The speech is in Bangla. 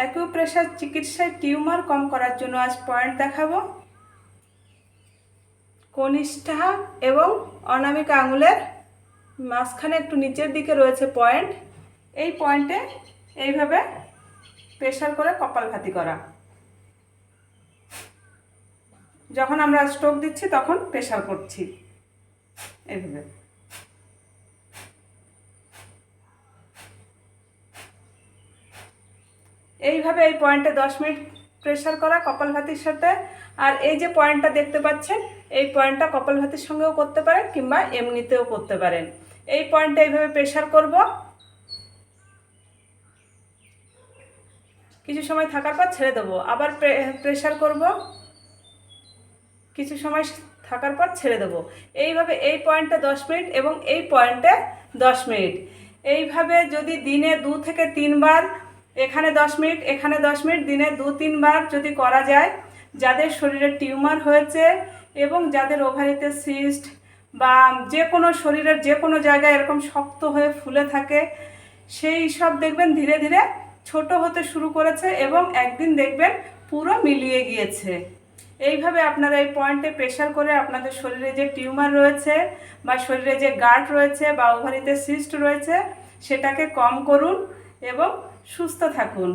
অ্যাকুপ্রেশার চিকিৎসায় টিউমার কম করার জন্য আজ পয়েন্ট দেখাবো। কনিষ্ঠা এবং অনামিকা আঙুলের মাঝখানে একটু নিচের দিকে রয়েছে পয়েন্ট। এই পয়েন্টে এইভাবে প্রেশার করে কপালভাতি করা। যখন আমরা স্ট্রোক দিচ্ছি, তখন প্রেশার করছি। এইভাবে। এইভাবে এই পয়েন্টে দশ মিনিট প্রেশার করা কপালভাতির সাথে। আর এই যে পয়েন্টটা দেখতে পাচ্ছেন, এই পয়েন্টটা কপালভাতির সঙ্গেও করতে পারেন কিংবা এমনিতেও করতে পারেন। এই পয়েন্টটা এইভাবে প্রেশার করব। কিছু সময় থাকার পর ছেড়ে দেবো। আবার প্রেশার করব। কিছু সময় থাকার পর ছেড়ে দেবো। এইভাবে এই পয়েন্টে দশ মিনিট এবং এই পয়েন্টে দশ মিনিট। এইভাবে যদি দিনে দু থেকে তিনবার এখানে দশ মিনিট, এখানে দশ মিনিট, দিনে দু, তিনবার যদি করা যায়, যাদের শরীরে টিউমার হয়েছে এবং যাদের ওভারিতে সিস্ট বা যে কোনো শরীরের যে কোনো জায়গায় এরকম শক্ত হয়ে ফুলে থাকে, সেই সব দেখবেন ধীরে ধীরে ছোট হতে শুরু করেছে এবং একদিন দেখবেন পুরো মিলিয়ে গিয়েছে। এইভাবে আপনারা এই পয়েন্টে প্রেশার করে আপনাদের শরীরে যে টিউমার রয়েছে বা শরীরে যে গার্ড রয়েছে বা ওভারিতে সিস্ট রয়েছে, সেটাকে কম করুন। এবং সুস্থ থাকুন।